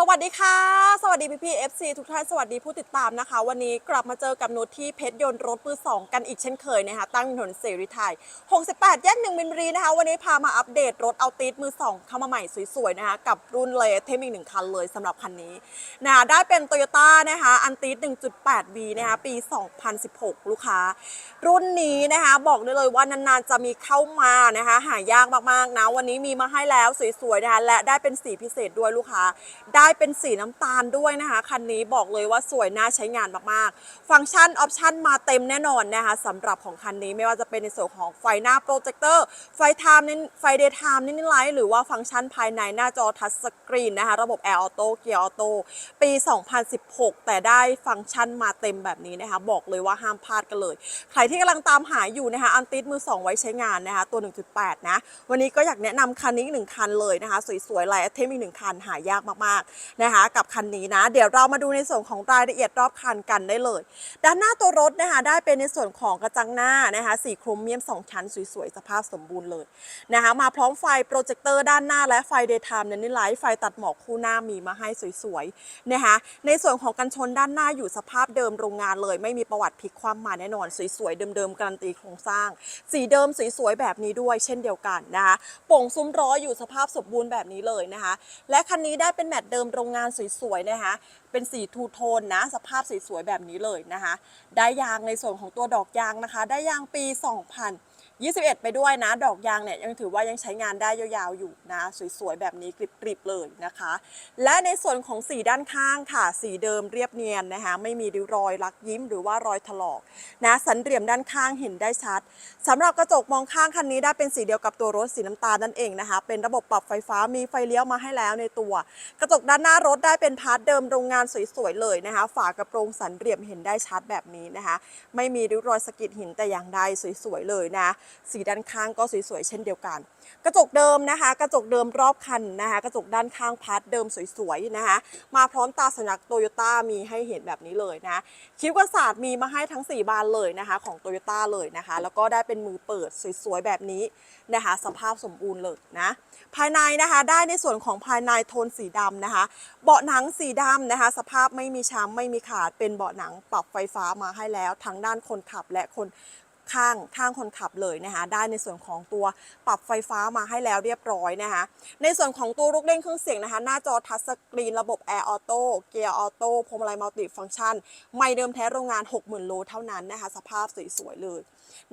สวัสดีค่ะ สวัสดีพี่พีเอฟซีทุกท่านสวัสดีผู้ติดตามนะคะ วันนี้กลับมาเจอกับนุชที่เพชรยนต์รถมือสองกันอีกเช่นเคยนะคะตั้งถนนเสรีไทย 68 แยกหนึ่งมินบุรีนะคะ วันนี้พามาอัปเดตรถเอาติดมือสองเข้ามาใหม่สวยๆนะคะกับรุ่นเลเทมอีกหนึ่งคันเลยสำหรับคันนี้นะะได้เป็น t o y ยต้านะคะอันติด 1.8B นะคะปี 2016 ลูกค้า รุ่นนี้นะคะบอกได้เลยว่านานๆจะมีเข้ามานะคะหายากมากๆนะวันนี้มีมาให้แล้วสวยๆนะคะและได้เป็นสีพิเศษด้วยลูกค้าได้ได้เป็นสีน้ำตาลด้วยนะคะคันนี้บอกเลยว่าสวยน่าใช้งานมากๆ ฟังก์ชันออปชันมาเต็มแน่นอนนะคะสำหรับของคันนี้ไม่ว่าจะเป็นในส่วนของไฟหน้าโปรเจคเตอร์ไฟไทม์นี่ไฟเดย์ไทม์นี่ไลท์หรือว่าฟังก์ชันภายในหน้าจอทัชสกรีนนะคะระบบแอร์ออโต้เกียร์ออโต้ปี 2016 แต่ได้ฟังก์ชันมาเต็มแบบนี้นะคะบอกเลยว่าห้ามพลาดกันเลย ใครที่กำลังตามหาอยู่นะคะอันติดมือ 2 ไว้ใช้งานนะคะตัว 1.8 นะ วันนี้ก็อยากแนะนำคันนี้อีกหนึ่งคันเลยนะคะสวยๆลายเทมอีกหนึ่งคันหายากมากๆนะคะกับคันนี้นะ เดี๋ยวเรามาดูในส่วนของรายละเอียดรอบคันกันได้เลย ด้านหน้าตัวรถนะคะได้เป็นในส่วนของกระจังหน้านะคะสีโครเมียม 2 ชั้นสวยๆ สภาพสมบูรณ์เลยนะคะมาพร้อมไฟโปรเจคเตอร์ด้านหน้าและไฟเดย์ไทม์เนนี่ไลท์ไฟตัดหมอกคู่หน้ามีมาให้สวยๆนะคะในส่วนของกันชนด้านหน้าอยู่สภาพเดิมโรงงานเลย ไม่มีประวัติพลิกคว่ำมาแน่นอนสวยๆเดิมๆการันตีโครงสร้าง สีเดิมสวยๆแบบนี้ด้วยเช่นเดียวกันนะคะโป่งซุ้มล้ออยู่สภาพสมบูรณ์แบบนี้เลยนะคะและคันนี้ได้เป็นแมตต์เดิมโรงงานสวยๆนะคะ เป็นสีทูโทนนะ สภาพสวยๆแบบนี้เลยนะคะ ได้ยางในส่วนของตัวดอกยางนะคะ ได้ยางปี 2021 ไปด้วยนะ ดอกยางเนี่ยยังถือว่ายังใช้งานได้ยาวๆอยู่นะ สวยๆแบบนี้กริบๆเลยนะคะ และในส่วนของสีด้านข้างค่ะ สีเดิมเรียบเนียนนะคะ ไม่มีริ้วรอยลักยิ้มหรือว่ารอยถลอกนะ สันเหลี่ยมด้านข้างเห็นได้ชัดสำหรับกระจกมองข้างคันนี้ได้เป็นสีเดียวกับตัวรถสีน้ำตาลนั่นเองนะคะ เป็นระบบปรับไฟฟ้ามีไฟเลี้ยวมาให้แล้วในตัว กระจกด้านหน้ารถได้เป็นพาร์ทเดิมโรงงานสวยๆเลยนะคะ ฝากระโปรงสันเหลี่ยมเห็นได้ชัดแบบนี้นะคะ ไม่มีริ้วรอยสะกิดหินแต่อย่างใดสวยๆเลยนะ สีด้านข้างก็สวยๆเช่นเดียวกัน กระจกเดิมนะคะ กระจกเดิมรอบคันนะคะ กระจกด้านข้างพาร์ทเดิมสวยๆนะคะ มาพร้อมตาสัญลักษณ์โตโยต้ามีให้เห็นแบบนี้เลยนะคิ้วกระสาดมีมาให้ทั้ง 4 บานเลยนะคะของโตโยต้าเลยนะคะ แล้วก็ได้เป็นมือเปิดสวยๆแบบนี้นะคะ สภาพสมบูรณ์เลยนะ ภายในนะคะได้ในส่วนของภายในโทนสีดำนะคะ เบาะหนังสีดำนะคะ สภาพไม่มีช้ำไม่มีขาดเป็นเบาะหนังปรับไฟฟ้ามาให้แล้วทั้งด้านคนขับและคน ข้างข้างคนขับเลยนะคะ ได้ในส่วนของตัวปรับไฟฟ้ามาให้แล้วเรียบร้อยนะคะ ในส่วนของตัวลูกเล่นเครื่องเสียงนะคะ หน้าจอทัชสกรีนระบบแอร์ออโต้เกียร์ออโต้พวงมาลัยมัลติฟังก์ชัน ไม่เดิมแท้โรงงาน 60,000 โลเท่านั้นนะคะ สภาพสวยๆเลย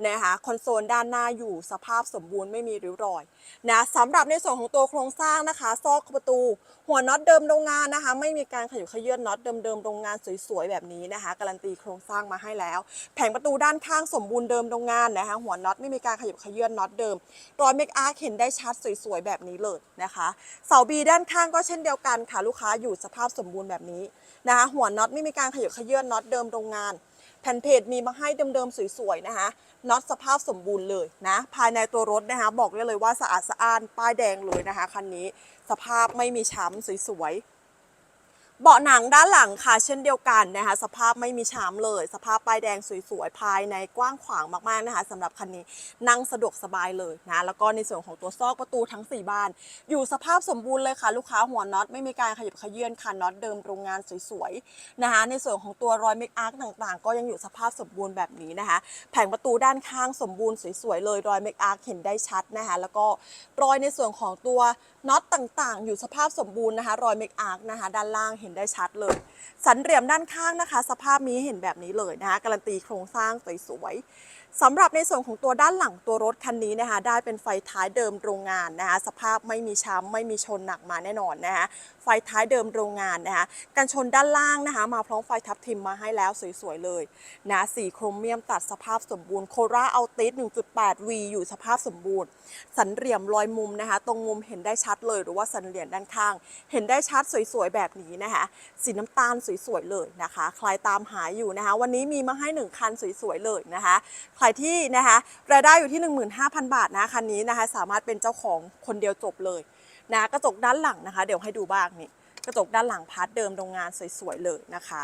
นะคะคอนโซลด้านหน้าอยู่สภาพสมบูรณ์ไม่มีริ้วรอยนะสำหรับในส่วนของตัวโครงสร้างนะคะ ซอกประตู หัวน็อตเดิมโรงงานนะคะ ไม่มีการขยุกขยื่นน็อตเดิมๆโรงงานสวยๆแบบนี้นะคะการันตีโครงสร้างมาให้แล้ว แผงประตูด้านข้างสมบูรณ์เดิมโรงงานนะคะหัวน็อตไม่มีการขยุกขยื่นน็อตเดิมรอยเมคอาร์เห็นได้ชัดสวยๆแบบนี้เลยนะคะเสาบีด้านข้างก็เช่นเดียวกันค่ะลูกค้าอยู่สภาพสมบูรณ์แบบนี้นะคะหัวน็อตไม่มีการขยุกขยื่นน็อตเดิมโรงงาน แผ่นเพจมีมาให้เดิมๆสวยๆนะคะน็อตสภาพสมบูรณ์เลยนะภายในตัวรถนะคะบอกได้เลยว่าสะอาดสะอ้านป้ายแดงเลยนะคะคันนี้สภาพไม่มีช้ำสวยๆ เบาะหนังด้านหลังค่ะเช่นเดียวกันนะคะสภาพไม่มีช้ำเลย สภาพป้ายแดงสวยๆ ภายในกว้างขวางมากๆนะคะสำหรับคันนี้นั่งสะดวกสบายเลยนะแล้วก็ในส่วนของตัวซอกประตูทั้ง 4 บาน อยู่สภาพสมบูรณ์เลยค่ะ ลูกค้าหัวน็อตไม่มีการขยับขยื่นค่ะน็อตเดิมโรงงานสวยๆนะคะในส่วนของตัวรอยเมคอาร์ต่างๆ ก็ยังอยู่สภาพสมบูรณ์แบบนี้นะคะแผงประตูด้านข้างสมบูรณ์สวยๆเลยรอยเมคอาร์เห็นได้ชัดนะคะแล้วก็รอยในส่วนของตัวน็อตต่างๆ อยู่สภาพสมบูรณ์นะคะรอยเมคอาร์นะคะด้านล่างเห็นได้ชัดเลย สันเหลี่ยมด้านข้างนะคะ สภาพนี้เห็นแบบนี้เลยนะคะการันตีโครงสร้างสวยๆ สำหรับในส่วนของตัวด้านหลังตัวรถคันนี้นะคะได้เป็นไฟท้ายเดิมโรงงานนะคะสภาพไม่มีช้ำไม่มีชนหนักมาแน่นอนนะคะไฟท้ายเดิมโรงงานนะคะกันชนด้านล่างนะคะมาพร้อมไฟทับทิมมาให้แล้วสวยๆเลยนะสีโครเมียมตัดสภาพสมบูรณ์โคราเอาติส 1.8 V อยู่สภาพสมบูรณ์ สันเหลี่ยมรอยมุมนะคะตรงมุมเห็นได้ชัดเลยหรือว่าสันเหลี่ยมด้านข้าง เห็นได้ชัดสวยๆแบบนี้นะคะสีน้ำตาลสวยๆเลยนะคะ ใครตามหาอยู่นะคะ วันนี้มีมาให้หนึ่งคันสวยๆเลยนะคะใครที่นะคะรายได้อยู่ที่ 15,000 บาทนะคันนี้นะคะสามารถเป็นเจ้าของคนเดียวจบเลยนะกระจกด้านหลังนะคะ เดี๋ยวให้ดูบ้างนี่กระจกด้านหลังพาร์ทเดิมโรงงานสวยๆเลยนะคะ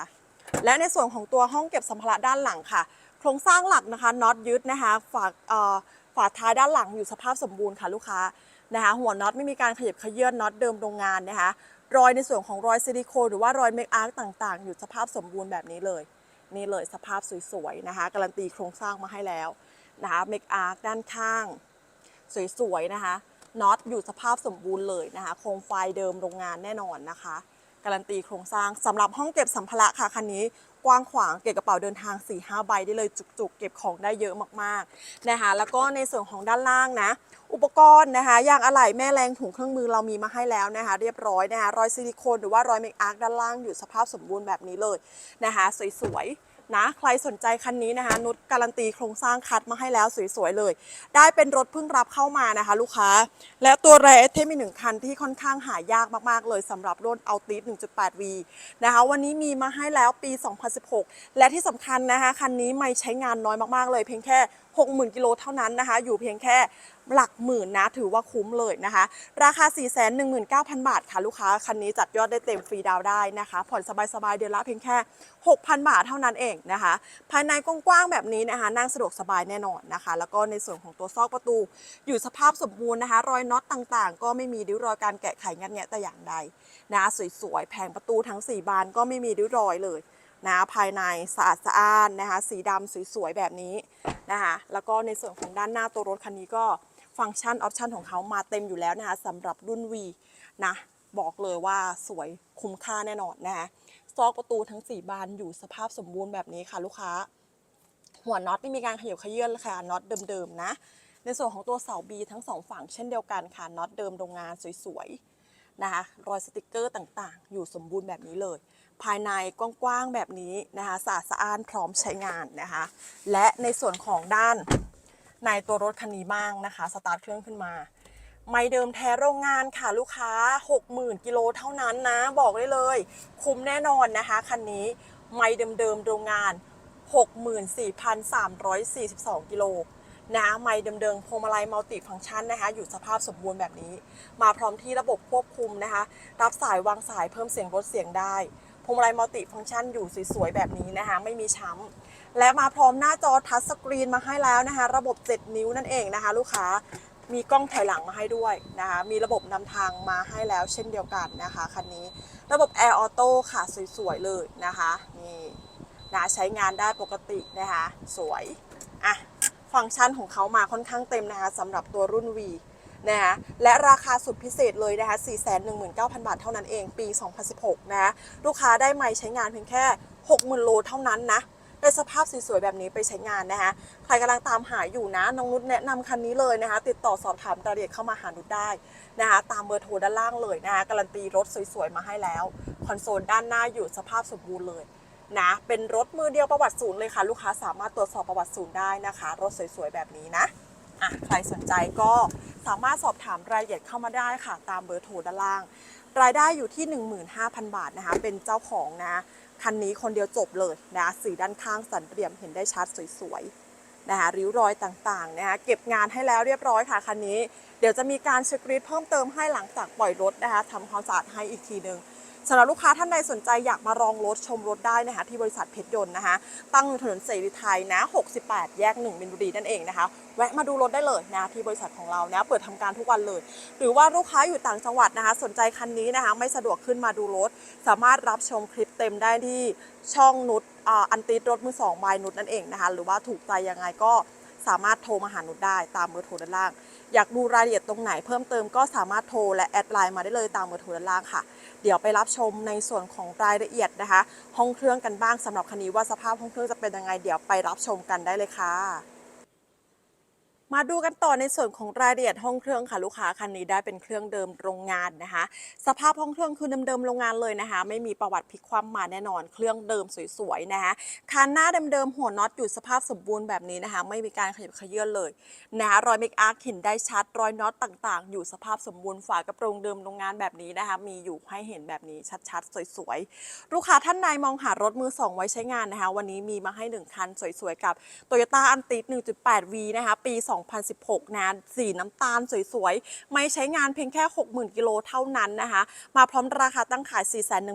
และในส่วนของตัวห้องเก็บสัมภาระด้านหลังค่ะ โครงสร้างหลักนะคะน็อตยึดนะคะฝาเอ่อฝาท้ายด้านหลังอยู่สภาพสมบูรณ์ค่ะลูกค้านะคะหัวน็อตไม่มีการขยับขยื้อนน็อตเดิมโรงงานนะคะรอยในส่วนของรอยซิลิโคนหรือว่ารอยเมคอาร์ต่างๆ อยู่สภาพสมบูรณ์แบบนี้เลย นี่เลยสภาพสวยๆนะคะการันตีโครงสร้างมาให้แล้วนะคะเมคอาร์ด้านข้าง สวยๆนะคะน็อตอยู่สภาพสมบูรณ์เลยนะคะโครงไฟเดิมโรงงานแน่นอนนะคะ การันตีโครงสร้างสำหรับห้องเก็บสัมภาระค่ะคันนี้ กว้างขวางเก็บกระเป๋าเดินทาง4-5ใบได้เลยจุกๆ เก็บของได้เยอะมากๆนะคะแล้วก็ในส่วนของด้านล่างนะ อุปกรณ์นะคะยางอะไหล่แม่แรงถุงเครื่องมือเรามีมาให้แล้วนะคะ เรียบร้อยนะคะรอยซิลิโคนหรือว่ารอยเมคอาร์ด้านล่างอยู่สภาพสมบูรณ์แบบนี้เลยนะคะ สวยๆ นะใครสนใจคันนี้นะคะ นุชการันตีโครงสร้างคัดมาให้แล้วสวยๆเลย ได้เป็นรถเพิ่งรับเข้ามานะคะ ลูกค้า และตัวแรเทมีหนึ่งคันที่ค่อนข้างหายากมากๆ เลยสำหรับรุ่น a l t i s 1.8V นะคะวันนี้มีมาให้แล้วปี 2016 และที่สำคัญนะคะ คันนี้ไม่ใช้งานน้อยมากๆเลยเพียงแค่ 60,000 กิโลเท่านั้นนะคะ อยู่เพียงแค่หลักหมื่นนะ ถือว่าคุ้มเลยนะคะ ราคา 419,000 บาทค่ะ ลูกค้า คันนี้จัดยอดได้เต็มฟรีดาวได้นะคะ ผ่อนสบายๆ เดือนละเพียงแค่ 6,000 บาทเท่านั้นเองนะคะ ภายในกว้างๆแบบนี้นะคะ นั่งสะดวกสบายแน่นอนนะคะ แล้วก็ในส่วนของตัวซอกประตู อยู่สภาพสมบูรณ์นะคะ รอยน็อตต่างๆ ก็ไม่มีริ้วรอยการแกะไขงัดแงะแต่อย่างใดนะสวยๆ แผงประตูทั้ง 4 บานก็ไม่มีริ้วรอยเลยนะภายในสะอาดสะอ้านนะคะ สีดำสวยๆ แบบนี้ นะคะแล้วก็ในส่วนของด้านหน้าตัวรถคันนี้ก็ฟังก์ชันออปชันของเขามาเต็มอยู่แล้วนะคะสำหรับรุ่น V นะบอกเลยว่าสวยคุ้มค่าแน่นอนนะคะซอกประตูทั้ง 4 บานอยู่สภาพสมบูรณ์แบบนี้ค่ะลูกค้า หัวน็อตไม่มีการขยับเขยื่อนเลยค่ะน็อตเดิมๆนะ ในส่วนของตัวเสาบีทั้งสองฝั่งเช่นเดียวกันค่ะน็อตเดิมโรงงานสวยๆ นะคะรอยสติกเกอร์ต่างๆ อยู่สมบูรณ์แบบนี้เลย ภายในกว้างๆแบบนี้นะคะสะอาดสะอ้านพร้อมใช้งานนะคะ และในส่วนของด้านในตัวรถคันนี้บ้างนะคะสตาร์ทเครื่องขึ้นมาไม่เดิมแท้โรงงานค่ะลูกค้า 60,000กิโลเท่านั้นนะ บอกได้เลย คุ้มแน่นอนนะคะ คันนี้ไม่เดิมๆโรงงาน 64,342 กิโล นะไม่เดิมๆพวงมาลัยมัลติฟังก์ชันนะคะ อยู่สภาพสมบูรณ์แบบนี้ มาพร้อมที่ระบบควบคุมนะคะ รับสายวางสายเพิ่มเสียงลดเสียงได้พวงมาลัยมัลติฟังก์ชันอยู่สวยๆแบบนี้นะคะ ไม่มีช้ำและมาพร้อมหน้าจอทัชสกรีนมาให้แล้วนะคะ ระบบ 7 นิ้วนั่นเองนะคะ ลูกค้ามีกล้องถอยหลังมาให้ด้วยนะคะ มีระบบนำทางมาให้แล้วเช่นเดียวกันนะคะคันนี้ ระบบ Air Auto ค่ะสวยๆเลยนะคะนี่นะใช้งานได้ปกตินะคะ สวยอะ ฟังก์ชันของเขามาค่อนข้างเต็มนะคะสำหรับตัวรุ่น V นะคะและราคาสุดพิเศษเลยนะคะ 419,000 บาทเท่านั้นเองปี 2016 นะคะลูกค้าได้ไม้ใช้งานเพียงแค่ 60,000 โลเท่านั้นนะได้สภาพสวยๆแบบนี้ไปใช้งานนะคะใครกำลังตามหาอยู่นะ น้องนุชแนะนำคันนี้เลยนะคะ ติดต่อสอบถามรายละเอียดเข้ามาหานุชได้นะคะ ตามเบอร์โทรด้านล่างเลยนะคะการันตีรถสวยๆมาให้แล้ว คอนโซลด้านหน้าอยู่สภาพสมบูรณ์เลย นะ เป็นรถมือเดียวประวัติศูนย์เลยค่ะ ลูกค้าสามารถตรวจสอบประวัติศูนย์ได้นะคะ รถสวยๆแบบนี้นะอะใครสนใจก็สามารถสอบถามรายละเอียดเข้ามาได้ค่ะ ตามเบอร์โทรด้านล่าง รายได้อยู่ที่ 15,000 บาทนะคะ เป็นเจ้าของนะคันนี้คนเดียวจบเลยนะสีด้านข้างสันเรียมเห็นได้ชัดสวยๆนะคะริ้วรอยต่างๆนะคะเก็บงานให้แล้วเรียบร้อยค่ะคันนี้ เดี๋ยวจะมีการเช็ครีดเพิ่มเติมให้หลังจากปล่อยรถนะคะทำความสะอาดให้อีกทีหนึ่ง สำหรับลูกค้าท่านใดสนใจอยากมาลองรถชมรถได้นะคะที่บริษัทเพชรยนต์นะคะ ตั้งอยู่ถนนเสรีไทยนะ 68 แยก1มินบุรีนั่นเองนะคะ แวะมาดูรถได้เลยนะที่บริษัทของเรานะเปิดทำการทุกวันเลย หรือว่าลูกค้าอยู่ต่างจังหวัดนะคะ สนใจคันนี้นะคะ ไม่สะดวกขึ้นมาดูรถ สามารถรับชมคลิปเต็มได้ที่ช่องนุชอันติดรถมือสองบายนุชนั่นเองนะคะ หรือว่าถูกใจยังไงก็สามารถโทรมาหานุชได้ตามเบอร์โทรด้านล่าง อยากดูรายละเอียดตรงไหนเพิ่มเติมก็สามารถโทรและแอดไลน์มาได้เลยตามเบอร์โทรด้านล่างค่ะ เดี๋ยวไปรับชมในส่วนของรายละเอียดนะคะ ห้องเครื่องกันบ้างสำหรับคันนี้ว่าสภาพห้องเครื่องจะเป็นยังไงเดี๋ยวไปรับชมกันได้เลยค่ะ มาดูกันต่อในส่วนของรายละเอียดห้องเครื่องค่ะลูกค้าคันนี้ได้เป็นเครื่องเดิมโรงงานนะคะ สภาพห้องเครื่องคือเดิมๆโรงงานเลยนะคะ ไม่มีประวัติพลิกคว่ำมาแน่นอน เครื่องเดิมสวยๆนะคะคันหน้าเดิมๆหัวน็อตอยู่สภาพสมบูรณ์แบบนี้นะคะ ไม่มีการขยับขยื่นเลยนะคะรอยเมคอาร์คเห็นได้ชัดรอยน็อตต่างๆ อยู่สภาพสมบูรณ์ฝากระโปรงเดิมโรงงานแบบนี้นะคะ มีอยู่ให้เห็นแบบนี้ชัดๆสวยๆลูกค้าท่านใดมองหารถมือสองไว้ใช้งานนะคะ วันนี้มีมาให้หนึ่งคันสวยๆกับ Toyota a n t i 1.8V นะคะปี2 2016 นะสีน้ำตาลสวยๆ ไม่ใช้งานเพียงแค่ 60,000 กิโลเท่านั้นนะคะ มาพร้อมราคาตั้งขาย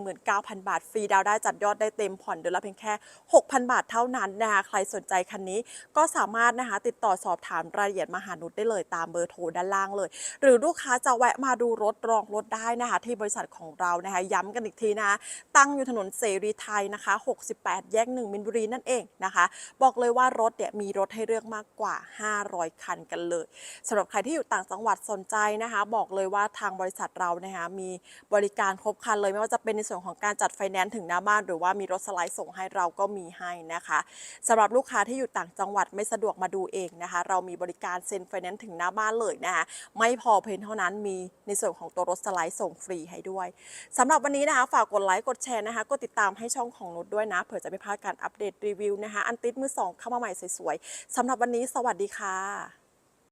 419,000 บาท ฟรีดาวน์ได้จัดยอดได้เต็มผ่อนเดือนละเพียงแค่ 6,000 บาทเท่านั้นนะคะใครสนใจคันนี้ก็สามารถนะคะติดต่อสอบถามรายละเอียดมาหานุชได้เลยตามเบอร์โทรด้านล่างเลย หรือลูกค้าจะแวะมาดูรถลองรถได้นะคะที่บริษัทของเรานะคะย้ำกันอีกทีนะะตั้งอยู่ถนนเสรีไทยนะคะ 68 แยก 1 มินบุรีนั่นเองนะคะ บอกเลยว่ารถเนี่ยมีรถให้เลือกมากกว่า 500คันกันเลยสำหรับใครที่อยู่ต่างจังหวัดสนใจนะคะ บอกเลยว่าทางบริษัทเรานะคะมีบริการครบคันเลยไม่ว่าจะเป็นในส่วนของการจัดไฟแนนซ์ถึงหน้าบ้าน หรือว่ามีรถสไลด์ส่งให้เราก็มีให้นะคะสำหรับลูกค้าที่อยู่ต่างจังหวัดไม่สะดวกมาดูเองนะคะ เรามีบริการเซ็นไฟแนนซ์ถึงหน้าบ้านเลยนะคะไม่พอเพียงเท่านั้นมีในส่วนของตัวรถสไลด์ส่งฟรีให้ด้วยสำหรับวันนี้นะคะฝากกดไลค์กดแชร์นะคะกดติดตามให้ช่องของนุชด้วยนะเผื่อจะไม่พลาดการอัปเดตรีวิวนะคะอันติดมือสองเข้ามาใหม่สวยๆสำหรับวันนี้สวัสดีค่ะ